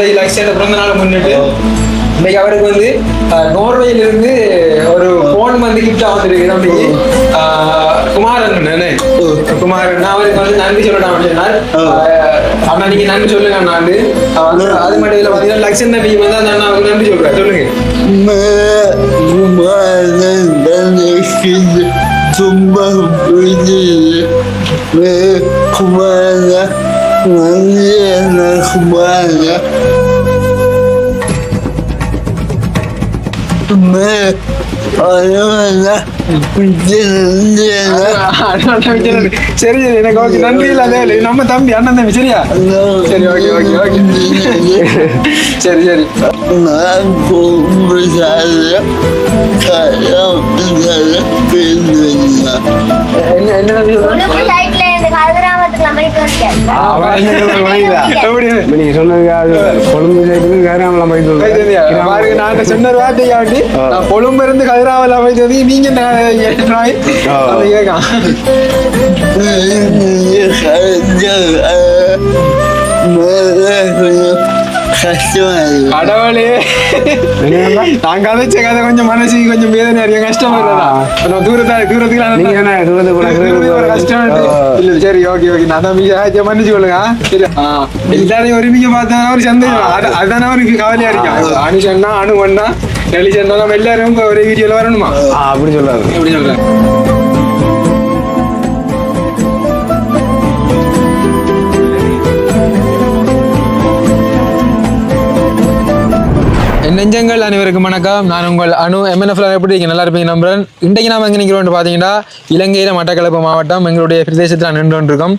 முந்தைய லக்ஷயோட பிறந்த நாளை முன்னிட்டு இன்னைக்கு அவருக்கு வந்து நோர்வேயிலிருந்து ஒரு போன் வந்து கிஃப்டா வந்திருக்கு தம்பிக்கு குமாரன் குமாரன் அவருக்கு வந்து நன்றி சொல்லலாம் அப்படின்னா அண்ணா நீங்க நன்றி சொல்லுங்க அண்ணா வந்து. அது மட்டும் இல்ல பாத்தீங்கன்னா லக்ஷன் தம்பி வந்து அந்த அண்ணா அவருக்கு நன்றி சொல்றேன் சொல்லுங்க. சும்மா புரிஞ்சு குமாரன் Мая. Мэ. Алена. சரி எனக்கு ஓகே நன்றி இல்லாத நம்ம தம்பி அண்ணன் தம்பி சரியா சரி ஓகே ஓகே ஓகே சரி சரி என்ன என்ன போயிட்டு நீங்க சொன்னதுக்கு அது கொழும்பு சைடுக்கு கேராமலாம் போயிட்டு நான் சொன்ன நான் கொழும்பு இருந்து கதிராவில் அமைச்சது நீங்க என்ன கடவுளே. நான் கதைச்ச கதை கொஞ்சம் மனசுக்கு கொஞ்சம் வேதனை அறிய கஷ்டம் இல்லடா நான் தூரத்தா தூரத்துக்கு நீங்க என்ன? தூரத்துக்கு ஒரு கஷ்டம். இல்ல சரி ஓகே ஓகே. நான் தான் மிக மன்னிச்சு கொள்ளுங்க சரி எல்லாரையும் ஒருமிக்க பார்த்தா ஒரு சந்தேகம். அது- அதுதானே அவருக்கு கவலையா இருக்கும் அனு சொன்னா அணு ஒன்னா நெளி சொன்னா நம்ம எல்லாரும் இப்ப ஒரே வீடியோல வரணுமா? அப்படி சொல்லாது எப்படி சொல்றேன் நெஞ்சங்கள் அனைவருக்கும் வணக்கம். நான் உங்கள் அணு எம்என்எஃப்ல எப்படி நீங்கள் நல்லா இருப்பீங்க நம்புறேன் இன்றைக்கு நாம் எங்கே நிற்கிறோம்னு பார்த்தீங்கன்னா இலங்கையில் மட்டக்களப்பு மாவட்டம் எங்களுடைய பிரதேசத்தில் நின்று கொண்டிருக்கோம்.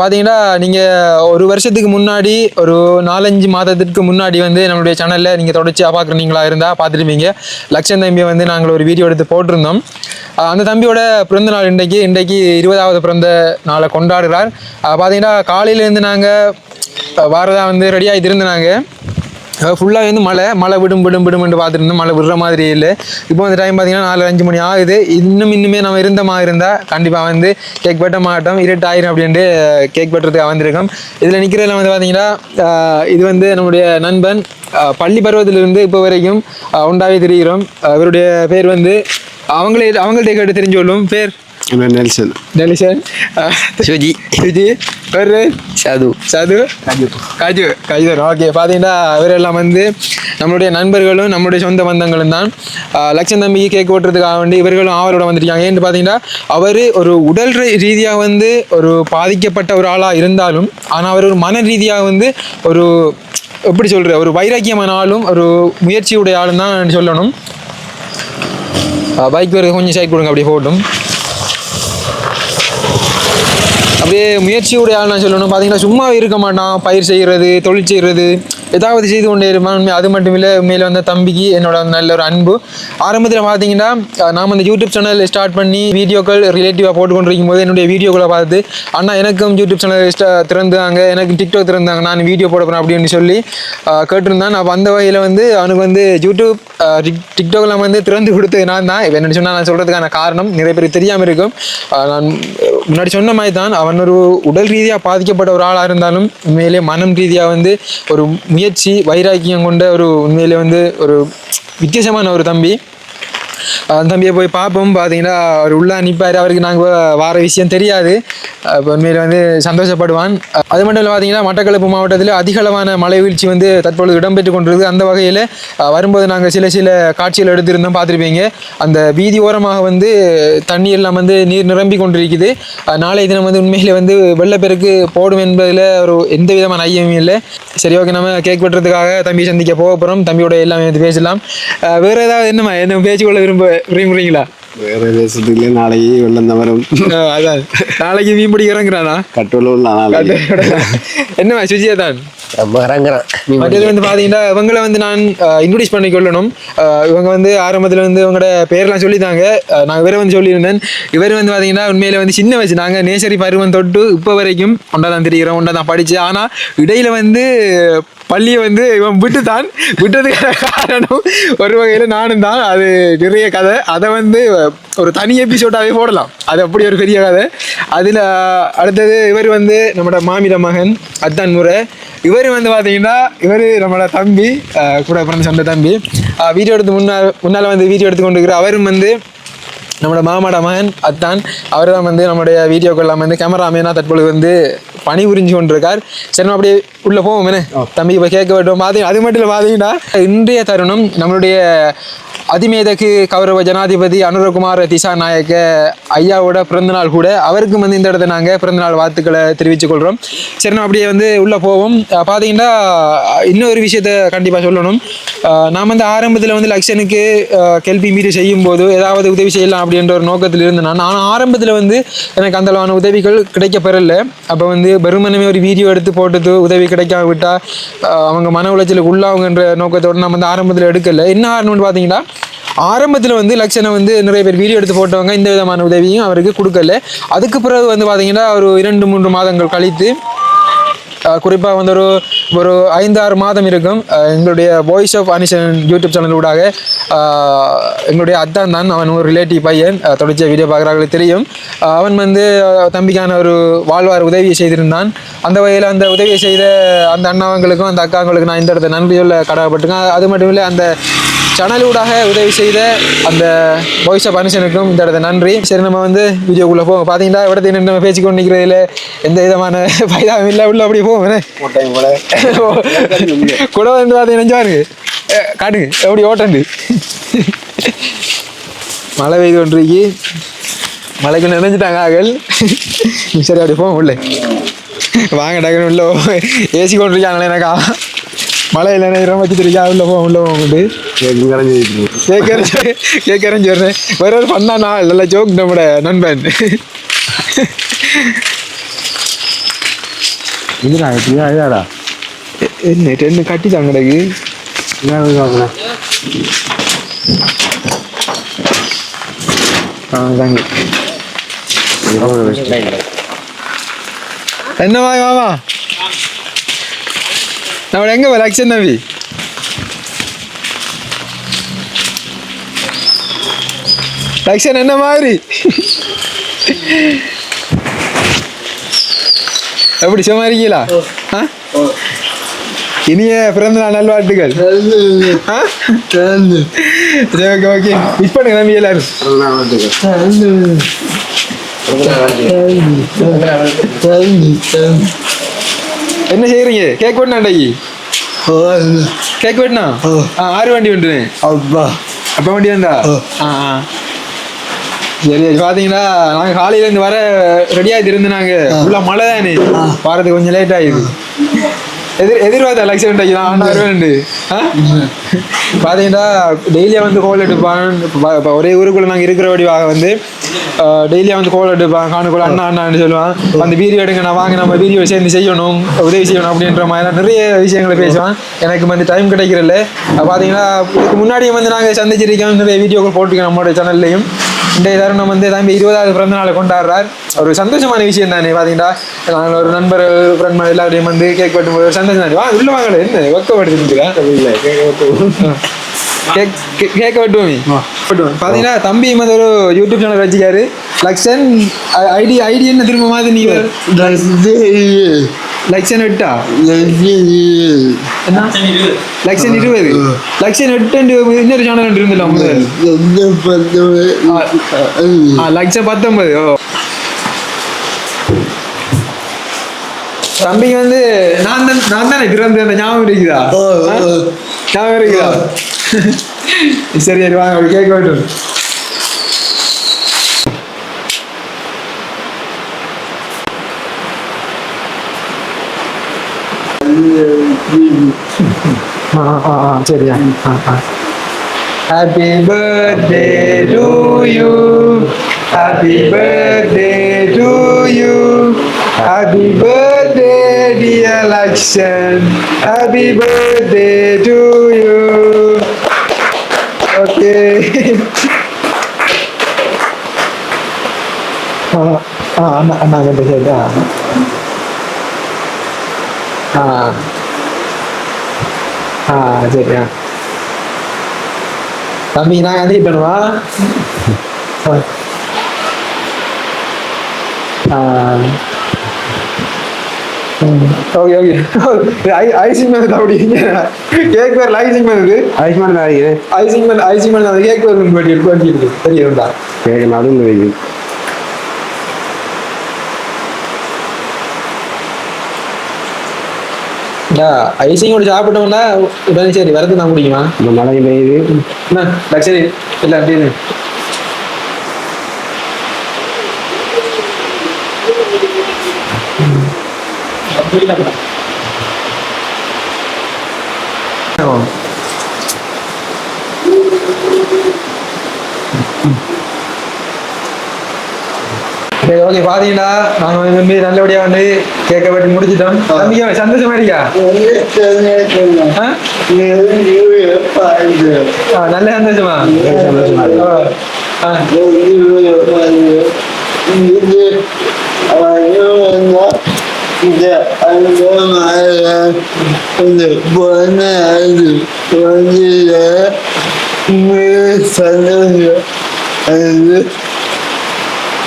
பார்த்தீங்கன்னா நீங்கள் ஒரு வருஷத்துக்கு முன்னாடி ஒரு நாலஞ்சு மாதத்திற்கு முன்னாடி வந்து நம்மளுடைய சேனலில் நீங்கள் தொடர்ச்சியாக பார்க்குறீங்களா இருந்தால் பார்த்துருப்பீங்க லக்ஷன் தம்பியை வந்து நாங்கள் ஒரு வீடியோ எடுத்து போட்டிருந்தோம். அந்த தம்பியோட பிறந்த நாள் இன்றைக்கு. இன்றைக்கு இருபதாவது பிறந்த நாளை கொண்டாடுகிறார் பார்த்தீங்கன்னா காலையிலேருந்து நாங்கள் வாரதா வந்து ரெடி ஆகிட்டு இருந்தாங்க. ஃபுல்லாக வந்து மழை மழை விடும் விடும் விடும்னு பார்த்துட்டு மழை விடுற மாதிரி இல்லை. இப்போ அந்த டைம் பார்த்தீங்கன்னா நாலு அஞ்சு மணி ஆகுது. இன்னும் இன்னுமே நம்ம இருந்த மாதிரி இருந்தால் கண்டிப்பாக வந்து கேக் வெட்ட மாட்டோம். இருட்டு ஆயிரும் அப்படின்ட்டு கேக் வெட்டுறதுக்கு வந்திருக்கோம் இதில் நிற்கிறதுல வந்து பார்த்தீங்கன்னா இது வந்து நம்முடைய நண்பன் பள்ளி பருவத்திலிருந்து இப்போ வரைக்கும் உண்டாகவே உண்டாவே தெரிகிறோம் இவருடைய பேர் வந்து அவங்களே அவங்கள்ட்ட கேட்டு தெரிஞ்சு கொள்ளும் பேர்? நெல்சன் டெலிஷன் சுஜி சுஜி பேர் சது சது காஜு காஜு ஓகே பார்த்தீங்கன்னா இவரெல்லாம் வந்து நம்மளுடைய நண்பர்களும் நம்மளுடைய சொந்த பந்தங்களும் தான். லட்சம் தம்பிக்கு கேக் ஓட்டுறதுக்காக வேண்டி இவர்களும் அவரோட வந்திருக்காங்க. ஏன்னு பார்த்தீங்கன்னா அவர் ஒரு உடல் ரீதியாக வந்து ஒரு பாதிக்கப்பட்ட ஒரு ஆளாக இருந்தாலும் ஆனால் அவர் ஒரு மன ரீதியாக வந்து ஒரு எப்படி சொல்கிற ஒரு வைராக்கியமான ஆளும் ஒரு முயற்சியுடைய ஆளும் தான் சொல்லணும். பைக் வரைக்கும் கொஞ்சம் சைட் கொடுங்க அப்படியே போட்டும் அப்படியே முயற்சியுடைய ஆள் நான் சொல்லணும். பார்த்தீங்கன்னா சும்மா இருக்க மாட்டான். பயிர் செய்கிறது தொழில் செய்கிறது ஏதாவது செய்து கொண்டே இருப்பான். உண்மை- அது மட்டும் இல்லை உண்மையில் வந்த தம்பிக்கு என்னோட நல்ல ஒரு அன்பு. ஆரம்பத்தில் பார்த்தீங்கன்னா நாம் அந்த யூடியூப் சேனல் ஸ்டார்ட் பண்ணி வீடியோக்கள் ரிலேட்டிவாக போட்டு போது என்னுடைய வீடியோக்களை பார்த்து அண்ணா எனக்கும் யூடியூப் சேனல் திறந்தாங்க. எனக்கு டிக்டாக் திறந்தாங்க. நான் வீடியோ போட போகிறேன் அப்படின்னு சொல்லி அஹ், கேட்டிருந்தான். அப்போ அந்த வகையில் வந்து அவனுக்கு வந்து யூடியூப் டிக்- டிக்டாக்லாம் வந்து திறந்து கொடுத்தது நான் தான். இப்போ என்ன சொன்னால் நான் சொல்கிறதுக்கான காரணம் நிறைய பேருக்கு தெரியாமல் இருக்கும். நான் முன்னாடி சொன்ன மாதிரி தான் அவன் ஒரு உடல் ரீதியாக பாதிக்கப்பட்ட ஒரு ஆளாக இருந்தாலும் மேலே மனம் ரீதியாக வந்து ஒரு முயற்சி வைராக்கியம் கொண்ட ஒரு உண்மையிலே வந்து ஒரு வித்தியாசமான ஒரு தம்பி. தம்பியை போய் பார்ப்போம். பார்த்தீங்கன்னா அவர் உள்ளே நிற்பார். அவருக்கு நாங்கள் வார விஷயம் தெரியாது. அப்போ உண்மையில் வந்து சந்தோஷப்படுவான். அது மட்டும் இல்லை பார்த்தீங்கன்னா மட்டக்களப்பு மாவட்டத்தில் அதிகளவான மழை வீழ்ச்சி வந்து தற்பொழுது இடம்பெற்று கொண்டிருக்கு அந்த வகையில் வரும்போது நாங்கள் சில சில காட்சிகள் எடுத்திருந்தோம் பார்த்துருப்பீங்க. அந்த வீதி ஓரமாக வந்து தண்ணி எல்லாம் வந்து நீர் நிரம்பி கொண்டிருக்குது. அஹ் நாளைய தினம் வந்து உண்மையில் வந்து வெள்ளப்பெருக்கு போடும் என்பதில் ஒரு எந்த விதமான ஐயமும் இல்லை. சரி ஓகே நம்ம கேக் வெட்டுறதுக்காக தம்பி சந்திக்க போக போகிறோம் தம்பியோட எல்லாமே வந்து பேசலாம். வேறு ஏதாவது என்னம்மா என்ன பேச்சுக்கொள்ள விரும்ப விரும்புறீங்களா? வேற தேசத்துக்குள்ளே நாளைக்கு வெள்ளம் தான் வரும் அதான். நாளைக்கு மீன் பிடிக்கிறேங்கிறானா? கட்டுவலும் நாளைக்கு. என்னம்மா சுஜியா தான்? இறங்குறான் மற்றது வந்து பார்த்தீங்கன்னா இவங்களை வந்து நான் இன்ட்ரடியூஸ் பண்ணி கொள்ளணும் இவங்க வந்து ஆரம்பத்தில் வந்து இவங்களோட பேர்லாம் சொல்லித்தாங்க நான் இவரை வந்து சொல்லியிருந்தேன். இவர் வந்து பார்த்தீங்கன்னா உண்மையில வந்து சின்ன வயசு. நாங்கள் நேசரி பருவம் தொட்டு இப்போ வரைக்கும் ஒன்றா தான் தெரிகிறோம் ஒன்றா தான் படிச்சு. ஆனால் இடையில வந்து பள்ளியை வந்து இவன் விட்டுத்தான் விட்டதுக்கான காரணம் ஒரு வகையில் நானும் தான். அது நிறைய கதை. அதை வந்து ஒரு தனி எபிசோடாகவே போடலாம். அது அப்படி ஒரு பெரிய கதை. அதில் அடுத்தது இவர் வந்து நம்மளோட மாமிட மகன் அத்தான் முறை. இவர் இவர் வந்து பார்த்தீங்கன்னா இவர் நம்மளோட தம்பி கூட பிறந்த சொந்த தம்பி. வீடியோ எடுத்து முன்னால் முன்னால் வந்து வீடியோ எடுத்து கொண்டு இருக்கிற அவரும் வந்து நம்மளோட மாமாட மகன் அத்தான். அவர் தான் வந்து நம்மளுடைய வீடியோக்கெல்லாம் வந்து கேமராமேனாக தற்பொழுது வந்து பணி புரிஞ்சு கொண்டிருக்கார். சரி நம்ம அப்படியே உள்ளே போவோம் தம்பி இப்போ கேட்க விட்டோம் பார்த்தீங்க அது மட்டும் இல்லை பார்த்தீங்கன்னா இன்றைய தருணம் நம்மளுடைய அதிமேதக்கு கௌரவ ஜனாதிபதி அனுரகுமார் திசா நாயக்க ஐயாவோட பிறந்தநாள் கூட அவருக்கும் வந்து இந்த இடத்த நாங்கள் பிறந்தநாள் வாழ்த்துக்களை தெரிவித்துக் கொள்கிறோம் சரி நம்ம அப்படியே வந்து உள்ளே போவோம். பார்த்தீங்கன்னா இன்னொரு விஷயத்த கண்டிப்பாக சொல்லணும். நாம் வந்து ஆரம்பத்தில் வந்து லக்ஷனுக்கு கேள்வி மீறி செய்யும் போது ஏதாவது உதவி செய்யலாம் அப்படின்ற ஒரு நோக்கத்தில் இருந்தேன் நான் ஆனால் ஆரம்பத்தில் வந்து எனக்கு அந்தளவான உதவிகள் கிடைக்க பெறல அப்போ வந்து வெறுமனமே ஒரு வீடியோ எடுத்து போட்டது உதவி கிடைக்காம விட்டால் அவங்க மன உளைச்சலுக்கு உள்ளாகுங்கன்ற நோக்கத்தோடு நம்ம வந்து ஆரம்பத்தில் எடுக்கல. என்ன காரணம்னு பார்த்தீங்கன்னா ஆரம்பத்தில் வந்து லக்ஷனை வந்து நிறைய பேர் வீடியோ எடுத்து போட்டவங்க இந்த விதமான உதவியும் அவருக்கு கொடுக்கல. அதுக்கு பிறகு வந்து பார்த்தீங்கன்னா ஒரு இரண்டு மூன்று மாதங்கள் கழித்து குறிப்பாக வந்து ஒரு ஒரு ஐந்தாறு மாதம் இருக்கும். எங்களுடைய voice of Anishan YouTube channel ஊடாக எங்களுடைய அத்தான் தான் அவன் ஒரு ரிலேட்டிவ் பையன். அஹ் தொடர்ச்சியாக வீடியோ பார்க்குறாங்களுக்கு தெரியும். அவன் வந்து தம்பிக்கான ஒரு வாழ்வார் உதவியை செய்திருந்தான். அந்த வகையில் அந்த உதவியை செய்த அந்த அண்ணாவங்களுக்கும் அந்த அக்காங்களுக்கும் நான் இந்த இடத்த நன்றியுள்ள சொல்ல கடமைப்பட்டிருக்கேன் அது மட்டும் இல்லை அந்த சேனல் ஊடாக உதவி செய்த அந்த வாய்ஸ் ஆஃப் அனுஷனுக்கும் இந்த இடத்த நன்றி. சரி நம்ம வந்து வீடியோக்குள்ளே போவோம். பார்த்தீங்கன்னா இடத்தை நம்ம பேசிக்கொண்டு நிற்கிறதுல எந்த விதமான பைதாவும் இல்லை. உள்ள அப்படி போவோம்? கூட வந்து பார்த்தீங்கன்னா நெஞ்சாருங்க காட்டுங்க. எப்படி ஓட்டண்டு? மழை பெய்து கொண்டிருக்கி. மழைக்கு நினைஞ்சிட்டாங்க ஆகல் சரி அப்படி போவோம். உள்ளே. வாங்க டக்குனு உள்ள ஏசி கொண்டிருக்காங்களே எனக்கா. மழையில் நினைக்கிற வச்சு தெரியா உள்ள போவோம் உள்ள போகும்போது கேட்கறேன் கேட்கறேன் சொல்றேன் வேற ஒரு பண்ணா நாள் நல்ல ஜோக் நம்மட நண்பன் இதுடா என்ன டென்னு கட்டிட்டாங்க கிடக்கு ஆ தாங்க என்னவா மாமா எங்க போய் லக்ஷன் தம்பி? லக்ஷன் என்ன மாதிரி? எப்படி சும்மா? இனிய பிறந்த நாள் நல்வாழ்த்துக்கள். ஓகே ஓகே விஷ் பண்ணுங்க நம்பி எல்லாரும். என்ன செய்யறீங்க கேக் வெட்டினா அன்றைக்கு கேக் வெட்டினா? ஆ ஆறு வண்டி வந்துட்டேன் அப்பா. அப்போ வண்டி வந்தா? ஆ ஆ. சரி சரி பார்த்தீங்கன்னா நாங்கள் காலையிலேருந்து வர ரெடி ஆகிட்டு இருந்தாங்க உள்ள மழை தானே. வரதுக்கு கொஞ்சம் லேட் ஆகிடுது எதிர் எதிர்பார்த்த லக்ஷன் நான் ஆனா வருவேன் பார்த்தீங்கன்னா டெய்லியாக வந்து கோல் எடுப்பான். ஒரே ஊருக்குள்ள நாங்கள் இருக்கிற வடிவாக வந்து டெய்லியாக வந்து கோல் எடுப்பான். காணுக்குள்ள அண்ணா அண்ணான்னு சொல்லுவான். அந்த வீடியோ எடுங்க நான் வாங்க நம்ம வீடியோ சேர்ந்து செய்யணும். உதவி செய்யணும் அப்படின்ற மாதிரிலாம் நிறைய விஷயங்களை பேசுவான். எனக்கு வந்து டைம் கிடைக்கிறதில்ல. பார்த்தீங்கன்னா இதுக்கு முன்னாடியும் வந்து நாங்கள் சந்திச்சிருக்கோம். நிறைய வீடியோக்கள் போட்டிருக்கோம் நம்மளோட சேனல்லையும் இந்த தருணம் வந்து தம்பி இருபதாவது பிறந்த நாளை கொண்டாடுறார். ஒரு சந்தோஷமான விஷயம் தானே பார்த்தீங்கன்னா நாங்கள் ஒரு நண்பர் ஃப்ரெண்ட் எல்லாரையும் வந்து கேக் வெட்டும்போது ஒரு சந்தோஷம் தானே. வா உள்ள வாங்கல என்ன வெக்கப்படுத்துக்கிறேன் கேக் கே- கேக்க வெட்டுவோம்? வெட்டுவோம். பார்த்தீங்கன்னா தம்பி வந்து ஒரு யூடியூப் சேனல் வச்சுக்காரு லக்ஷன் ஐடி ஐடி என்ன திரும்ப மாதிரி நீ என்ன லக்ஷன் இருபது லக்ஷன் எட்டு இன்னொரு சேனல் இருந்தில்ல முதல் ஆ லட்சம் பத்தொன்பது ஓ தம்பிக்கு வந்து நான் தான் நான் தானே பிறந்த அந்த ஞாபகம் இருக்குதா? ஞாபகம் இருக்குதா சரி சரி வாங்க கேட்க வேண்டும் ஆ ஆ ஆ சரியா ஆ ஆ Happy birthday to you. Happy birthday to you. Happy birthday, dear Lakshan. Happy birthday to you. Okay. ஆ ஆ அண்ணா அண்ணா கிட்ட கேட்டா ஆ ஆ சரியா தம்பி நான் வந்து பண்ணுவா ஓகே ஓகே ஐசிங் பண்ணது அப்படி கேக் வேற ஐசிங் பண்ணது ஆயுஷ்மான் தான் இது ஐசிங் பண்ண ஐசிங் அந்த கேக் வேறு தெரியும்டா கேட்க நடுவில் வைக்கும் ஐசிங்கோட சாப்பிட்டோம்னா உடனே சரி வரது தான் முடியுமா? இந்த மழை பெய்யுது. சரி இல்லை அப்படின்னு சரி ஓகே பாத்தீங்கன்னா நாங்க வந்து நல்லபடியா வந்து கேட்க வெட்டி முடிச்சிட்டோம். தம்பிக்கா சந்தோஷமா இருக்கா நல்ல சந்தோஷமா? சந்தோஷமா ஆ. எ-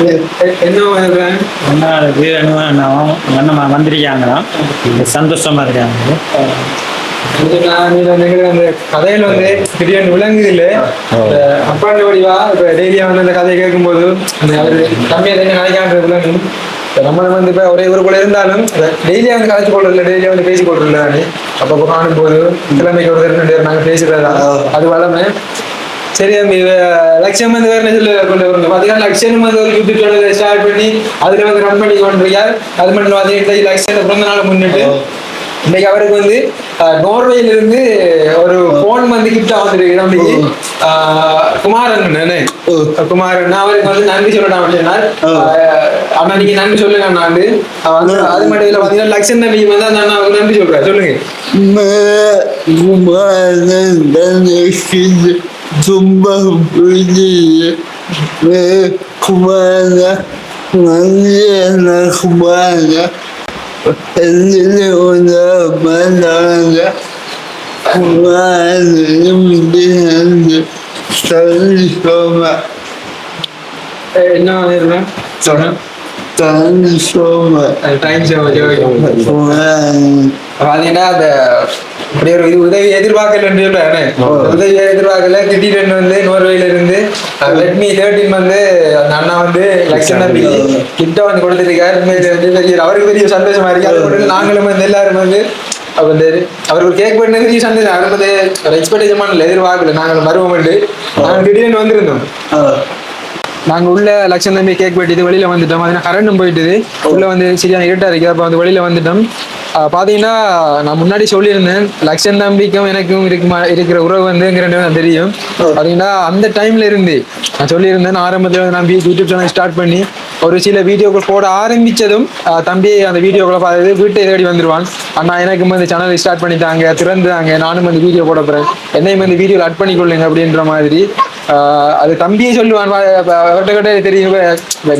என்ன அண்ணம்மா வந்திருக்காங்களாம் சந்தோஷமா இருக்காங்க. கதையில வந்து திடீர்னு விளங்குது இல்ல அப்பாண்ட வடிவா இப்ப டெய்லியா வந்து அந்த கதையை கேட்கும்போது தம்பியை என்ன நினைக்கான்றது விளங்கும். நம்ம வந்து இப்ப ஒரே ஊருக்குள்ள இருந்தாலும் டெய்லியா வந்து கதைச்சு கொள்றதில்ல டெய்லியா வந்து பேசி கொள்றதில்ல அப்பப்போ காணும் போது கிழமைக்கு ஒரு ரெண்டு பேர் நாங்க பேசுறதா அது வளமை சரி தம்பி இவ லட்சியம் வந்து வேற சொல்ல கொண்டு வரணும் பாத்தீங்கன்னா லட்சியம் வந்து ஒரு யூடியூப் சேனல் ஸ்டார்ட் பண்ணி அதுல வந்து ரன் பண்ணி கொண்டிருக்கார். அது மட்டும் பாத்தீங்கன்னா லட்சியத்தை பிறந்த நாள் முன்னிட்டு இன்னைக்கு அவருக்கு வந்து நோர்வேல இருந்து ஒரு போன் வந்து கிஃப்டா வந்துருக்கு தம்பி. அஹ், குமாரன். அண்ணே. குமாரன். அவருக்கு வந்து நன்றி சொல்லலாம் அப்படின்னார் அஹ், அண்ணா நீங்க நன்றி சொல்லுங்க அண்ணா வந்து. அது மட்டும் இல்ல பாத்தீங்கன்னா லட்சம் தம்பி வந்து அந்த அண்ணாவுக்கு நன்றி சொல்றாரு. சொல்லுங்க. 总买不起，买不完的，买不完的，我天天我都买不完的，不完的，你每天是赚多少嘛？哎，哪一天嘛？早上，赚多少嘛？哎，天色我叫你。பாத்தீங்கன்னா அந்த இப்படி ஒரு இது உதவி எதிர்பார்க்கல உதவி எதிர்பார்க்கல திடீர்னு வந்து நோர்வேல இருந்து ரெட்மி தேர்ட்டின் வந்து அந்த அண்ணா வந்து லட்சம் கிட்ட வந்து கொடுத்துருக்காரு. பெரிய அவருக்கு பெரிய சந்தோஷமா இருக்கு. அது நாங்களும் வந்து எல்லாரும் வந்து அப்ப வந்து அவருக்கு கேக் பண்ண அவருக்கு வந்து ஒரு எக்ஸ்பெக்டேஷன் பண்ணல எதிர்பார்க்கல. நாங்கள் வருவோம் நாங்கள் திடீர்னு வந்திருந்தோம். நாங்க உள்ள லட்சம் தம்பி கேக் வெட்டிட்டு வெளியில வந்துட்டோம். அதனால கரண்டும் போயிட்டுது. உள்ள வந்து சரியான இருட்டா இருக்கு. அப்ப வந்து வெளியில வந்துட்டோம். பாத்தீங்கன்னா நான் முன்னாடி சொல்லியிருந்தேன் லட்சம் தம்பிக்கும் எனக்கும் இருக்குமா இருக்கிற உறவு வந்து எங்க ரெண்டு பேரும் தெரியும். பாத்தீங்கன்னா அந்த டைம்ல இருந்து நான் சொல்லியிருந்தேன் ஆரம்பத்துல நான் யூடியூப் சேனல் ஸ்டார்ட் பண்ணி ஒரு சில வீடியோக்கள் போட ஆரம்பிச்சதும் தம்பி அந்த வீடியோக்களை பார்த்து வீட்டை தேடி வந்துருவான். அண்ணா எனக்கு வந்து சேனல் ஸ்டார்ட் பண்ணிட்டாங்க திறந்தாங்க. நானும் வந்து வீடியோ போட போறேன். என்னையும் வந்து வீடியோவில் அட் பண்ணிக்கொள்ளுங்க அப்படின்ற மாதிரி அது தம்பியே சொல்லுவான் அவர்கிட்ட கிட்ட தெரியும்.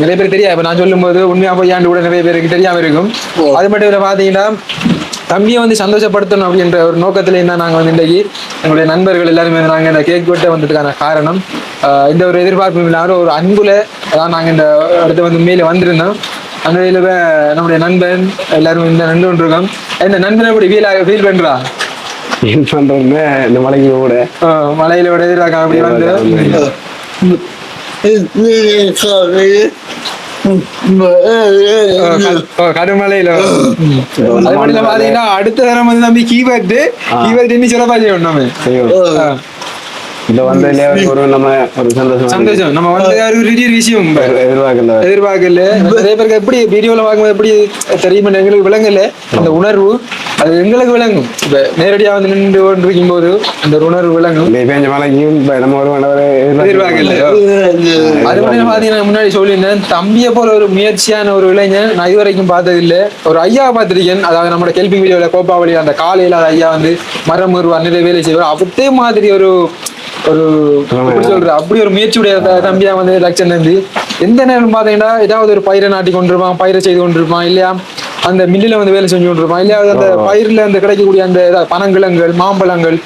நிறைய பேர் தெரியாது. இப்ப நான் சொல்லும்போது உண்மையா பொய்யாண்டு கூட நிறைய பேருக்கு தெரியாம இருக்கும். அது மட்டும் இல்ல பாத்தீங்கன்னா தம்பியை வந்து சந்தோஷப்படுத்தணும் அப்படின்ற ஒரு நோக்கத்துல தான் நாங்க வந்து இன்றைக்கு எங்களுடைய நண்பர்கள் எல்லாருமே வந்து நாங்க இந்த கேக் வெட்ட வந்ததுக்கான காரணம் இந்த ஒரு எதிர்பார்ப்பும் இல்லாத ஒரு அன்புல தான் நாங்க இந்த இடத்த வந்து உண்மையில வந்திருந்தோம். அந்த வகையில நம்முடைய நண்பன் எல்லாரும் இந்த நண்டு இருக்கோம். இந்த நண்பன் எப்படி ஃபீல் ஃபீல் பண்றா? என்ன பண்றோம்னு இந்த மலைக்கு கூட. ஆஹ் மலையில விட எதிர்பார்க்க அப்படி வந்து. கருமலையில அது மட்டும் பாத்தீங்கன்னா அடுத்த தரம் வந்து நம்பி கீபேர்ட் கீபேர்ட் இன்னும் சிறப்பா செய்யணும் நம்ம. இந்த வந்ததுல ஒரு நம்ம ஒரு சந்தோஷம் சந்தோஷம் நம்ம வந்து அது ஒரு பெரிய விஷயம். எதிர்பார்க்கல எதிர்பார்க்கல நிறைய பேருக்கு எப்படி வீடியோல பார்க்கும்போது எப்படி தெரியுமா எங்களுக்கு விளங்கல அந்த உணர்வு அது எங்களுக்கு விளங்கும் இப்ப நேரடியா வந்து நின்று கொண்டிருக்கும் போது அந்த உணர்வு விளங்கும் பேஞ்ச இப்ப நம்ம ஒரு எதிர்பார்க்கல அது மட்டும் பாத்தீங்கன்னா முன்னாடி சொல்லியிருந்தேன் தம்பியை போல ஒரு முயற்சியான ஒரு இளைஞன் நான் இதுவரைக்கும் பார்த்தது இல்ல ஒரு ஐயா பார்த்திருக்கேன் அதாவது நம்ம கேள்வி வீடியோல கோப்பாவளி அந்த காலையில அந்த ஐயா வந்து மரம் உருவா நிறைய வேலை செய்வார் அதே மாதிரி ஒரு ஒரு சொல்ற அப்படி ஒரு முயற்சி உடைய தம்பி தான் வந்து லட்சம் தம்பி எந்த நேரம் பார்த்தீங்கன்னா ஏதாவது ஒரு பயிரை நாட்டி கொண்டிருப்பான் பயிரை செய்து கொண்டிருப்பான் இல்லையா? அந்த மில்லில் வந்து வேலை செஞ்சு கொண்டிருப்பான் இல்லையா? அந்த பயிரில் அந்த கிடைக்கக்கூடிய அந்த பனங்கிழங்கள் மாம்பழங்கள்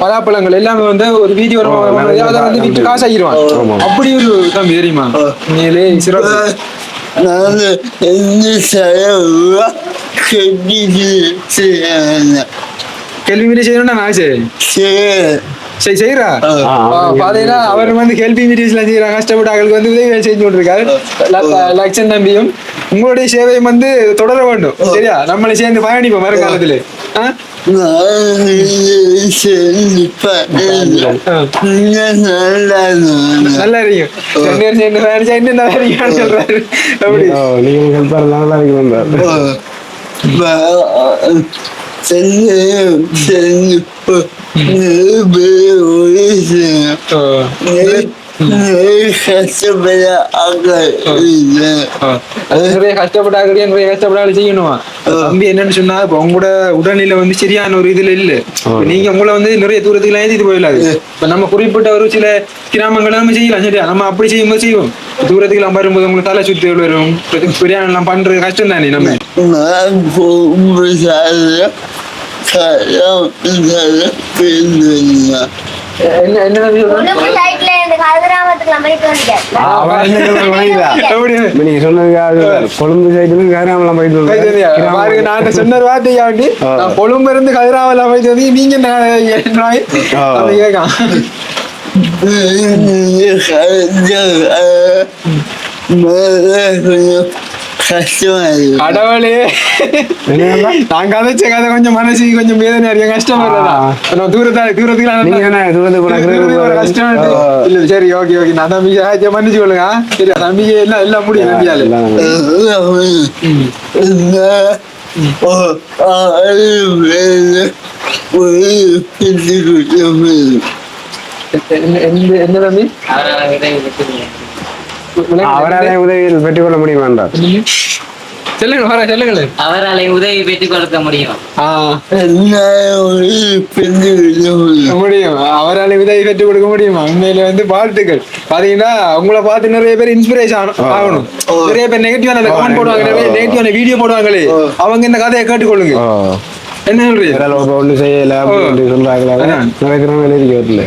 பலாப்பழங்கள் எல்லாமே வந்து ஒரு வீதி வருவாங்க அதை வந்து விற்று காசாகிடுவான் அப்படி ஒரு தம்பி தெரியுமா? மேலே சிறப்பு. நான் வந்து எந்த செலவு கேள்வி செய்யணும் கேள்வி செய்யணும்னா நான் செய்யறேன் சரி செய்யறா. பாத்தீங்கன்னா அவர் வந்து கேள்வி மீடியஸ்ல செய்யறாங்க கஷ்டப்பட்டு அவங்களுக்கு வந்து உதவி செஞ்சு கொண்டிருக்காரு. லட்சம் தம்பியும் உங்களுடைய சேவையும் வந்து தொடர வேண்டும். சரியா? நம்மளை சேர்ந்து பயணிப்போம்? நான் செஞ்சு நல்லா இருக்கும் சேர்ந்து பயணிச்சா இன்னும் நல்லா இருக்கும்னு சொல்றாரு. அப்படி நீங்க ஹெல்ப் நல்லா இருக்கு செஞ்சு செஞ்சு ஓ. கஷ்டப்பட ஆ. அது நிறைய கஷ்டப்பட்டாங்க செய்யணுமா தம்பி என்னன்னு சொன்னா இப்ப உங்களோட உடல்நிலை வந்து சரியான ஒரு இதுல இல்ல. நீங்க உங்களை வந்து நிறைய தூரத்துக்கு ஏற்றிட்டு போயிடலாது. இப்ப நம்ம குறிப்பிட்ட ஒரு சில கிராமங்களை நம்ம செய்யலாம் சரியா? நம்ம அப்படி செய்யும்போது செய்வோம். தூரத்துக்கு எல்லாம் வரும்போது உங்களுக்கு தலை சுத்தி வரும். பிரியாணி எல்லாம் பண்றது கஷ்டம் தானே நம்ம கொழும்பு சைட்ல நம்ம போயிட்டு. பாருங்க நான் சொன்ன வார்த்தையா வேண்டி கொழும்பு இருந்து கதிராவில் போயிட்டு வந்து நீங்க கடவுளே? நான் கதைச்ச கதை கொஞ்சம் மனசுக்கு கொஞ்சம் வேதனை அறிய கஷ்டமா நான் தூரத்தா தூரத்துக்கு கஷ்டம். இல்ல சரி ஓகே ஓகே. நான் தம்பிக்கு மன்னிச்சு கொள்ளுங்க சரி தம்பிக்கு எல்லாம் எல்லாம் முடியும் நம்பியால என்ன தம்பி? அவரால உதவியில் பெற்றுக்கொள்ள முடியுமாண்டா சொல்லுங்க வர சொல்லுங்களேன் அவரால் உதவி பெற்றுக் கொடுக்க முடியும். அவரால் உதவி பெற்றுக் கொடுக்க முடியுமா? உண்மையில வந்து வாழ்த்துக்கள். பாத்தீங்கன்னா உங்களை பார்த்து நிறைய பேர் இன்ஸ்பிரேஷன் ஆகணும். நிறைய பேர் நெகட்டிவான கமெண்ட் போடுவாங்க நெகட்டிவான வீடியோ போடுவாங்களே. அவங்க இந்த கதையை கேட்டுக்கொள்ளுங்க. என்ன சொல்றீங்க ஒண்ணு செய்யல அப்படின்னு சொல்றாங்களா. நடக்கிறவங்க எழுதி வரல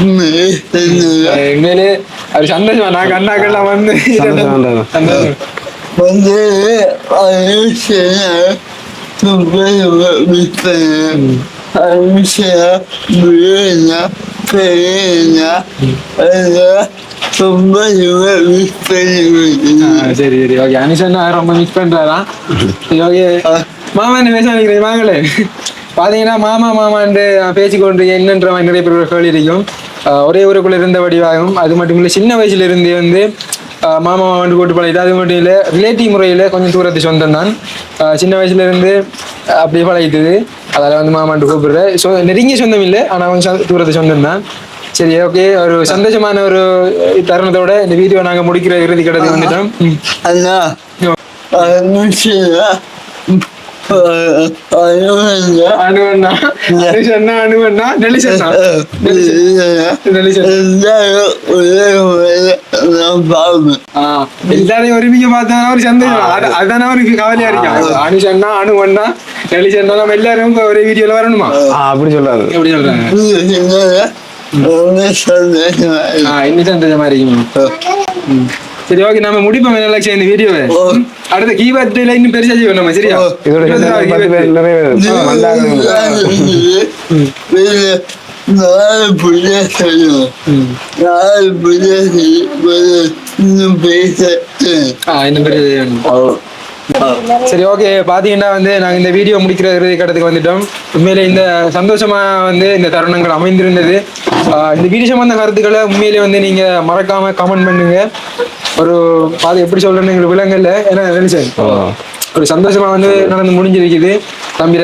உண்மையிலே அது சந்தோஷமா நான் கண்ணாக்கெல்லாம் வந்து சந்தோஷம். சந்தோஷம் வந்து அனுஷனா அனுஷனா பிரியனா பெரியனா ரொம்ப மிஸ் பண்ணி சரி சரி ஓகே அனிஷன் ரொம்ப மிஸ் பண்றாராம் ஓகே மாமா என்ன பேச நினைக்கிறேன் வாங்களே பார்த்தீங்கன்னா மாமா மாமான்ட்டு பேசிக்கொண்டு என்னன்ற நிறைய பேர் கேள்வி இருக்கும் ஊருக்குள்ளே ஒரே ஊருக்குள்ள அது மட்டும் இல்லை சின்ன வயசுல இருந்தே வந்து மாமா மாமான்ட்டு கூட்டு பழகிட்டு அது மட்டும் இல்லை ரிலேட்டிவ் முறையில் கொஞ்சம் தூரத்து சொந்தம் தான் சின்ன வயசுல இருந்து அப்படியே பழகிட்டது. அதால வந்து மாமான்ட்டு கூப்பிடுறேன். சொ நெருங்கிய சொந்தம் இல்லை. ஆனால் கொஞ்சம் தூரத்து சொந்தம் தான். சரி ஓகே ஒரு சந்தோஷமான ஒரு தருணத்தோட இந்த வீடியோ நாங்க முடிக்கிற இறுதி கடத்துக்கு வந்துட்டோம். அணுவண்ணா அனுஷண்ணா அணுவண்ணா நெலிசண்ணா எல்லாரையும் ஒருமிக்க பார்த்தா ஒரு சந்தேகம். அது- அதுதானே அவருக்கு கவலையா இருக்கு. அனுஷண்ணா அணுவண்ணா நெலிசண்ணா நம்ம எல்லாரும் ஒரே வீடியோல வரணுமா? ஆ, அப்படி சொல்லாது. எப்படி சொல்றாங்க? ஆ, இன்னும் சந்தோஷமா இருக்குமா. சரி ஓகே நம்ம முடிப்போம் நல்லா இந்த வீடியோவை. அடுத்த கீபேர்ட்ல இன்னும் பெருசா செய்வோம் நம்ம சரியா நாலு புள்ள செய்யும் நாலு செய்யும் இன்னும் பேச பெருசா செய்யணும் சரி ஓகே பாத்தீங்கன்னா வந்து நாங்க இந்த வீடியோ முடிக்கிற இறுதி கட்டத்துக்கு வந்துட்டோம். உண்மையிலே இந்த சந்தோஷமா வந்து இந்த தருணங்கள் அமைந்திருந்தது. இந்த வீடியோ சம்பந்த கருத்துக்களை உண்மையிலே வந்து நீங்க மறக்காம கமெண்ட் பண்ணுங்க. ஒரு பாதி எப்படி சொல்றேன்னு எங்களுக்கு விலங்கல்ல ஏன்னா நினைச்சேன். ஒரு சந்தோஷமா வந்து நடந்து முடிஞ்சிருக்குது. தம்பிர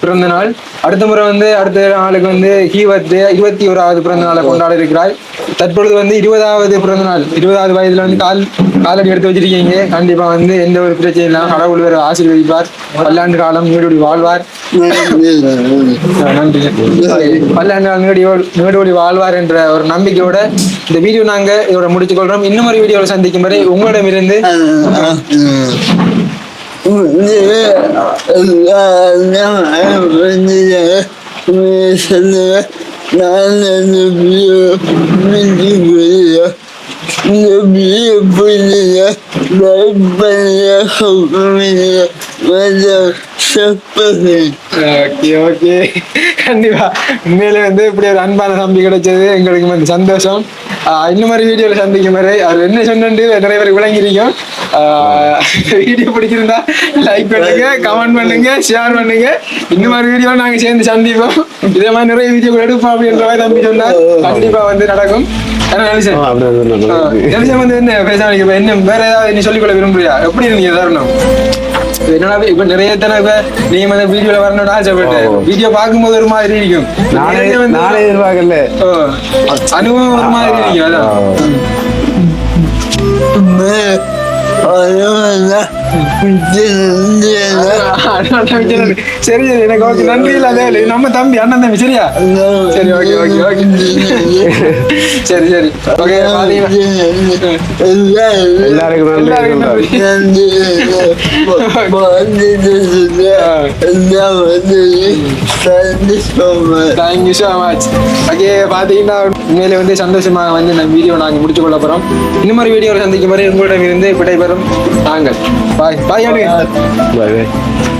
பிறந்த நாள். அடுத்த முறை வந்து அடுத்த நாளுக்கு வந்து ஹீவத்து இருபத்தி ஓராவது பிறந்த நாளை கொண்டாட இருக்கிறாய். தற்பொழுது வந்து இருபதாவது பிறந்த நாள் இருபதாவது வயதுல வந்து கால் காலடி எடுத்து வச்சிருக்கீங்க. கண்டிப்பா வந்து எந்த ஒரு பிரச்சனையும் இல்லாம கடவுள் வேற ஆசீர்வதிப்பார். பல்லாண்டு காலம் நீடுடி வாழ்வார். நன்றி. பல்லாண்டு காலம் நீடி நீடுடி வாழ்வார் என்ற ஒரு நம்பிக்கையோட இந்த வீடியோ நாங்க இதோட முடிச்சுக்கொள்றோம் இன்னும் ஒரு வீடியோவில் சந்திக்கும் வரை உங்களிடமிருந்து 我爹，我娘，我爹，我娘，男人的命，女人的命。நான் ஓகே ஓகே. கண்டிப்பா. உண்மையிலே வந்து இப்படி ஒரு அன்பான தம்பி கிடைச்சது. எங்களுக்கு வந்து சந்தோஷம். இன்னும் மாதிரி வீடியோவில் சந்திக்கும் வரை அவர் என்ன சொன்னது நிறைய பேர் விளங்கிருக்கோம் வீடியோ பிடிச்சிருந்தா லைக் பண்ணுங்க கமெண்ட் பண்ணுங்க ஷேர் பண்ணுங்க. இந்த மாதிரி வீடியோ நாங்கள் சேர்ந்து சந்திப்போம். இதே மாதிரி நிறைய வீடியோ எடுப்போம் அப்படின்ற மாதிரி தம்பி சொன்னா கண்டிப்பா வந்து நடக்கும். வந்து என்ன பேசாம இப்ப என்ன வேற ஏதாவது நீ சொல்லிக்கொள்ள விரும்புறியா? எப்படி நீங்க தரணும் என்னடா இப்ப நிறைய தானே இப்ப நீ வந்து வீடியோல வரணும்னு ஆசைப்பட்ட. வீடியோ பார்க்கும்போது ஒரு மாதிரி இருக்கும் நானே எதிர்பார்க்கல. ஓ, அனுபவம் ஒரு மாதிரி இருக்கும் அதான். சரி சரி எனக்கு ஓகே நன்றி இல்லாத நம்ம தம்பி அண்ணன் தம்பி சரியா? சரி ஓகே ஓகே ஓகே சரி சரி. ஓகே எல்லாருக்கும் நன்றி. தேங்க்யூ ஸோ மச் ஓகே பார்த்தீங்கன்னா உண்மையிலே வந்து சந்தோஷமாக வந்து இந்த வீடியோ நாங்கள் முடிச்சு கொள்ள போகிறோம் இந்த மாதிரி வீடியோவில் சந்திக்கும் வரை உங்களிடம் இருந்து விடைபெறும் நாங்கள். பாய் பாய் Bye, bye.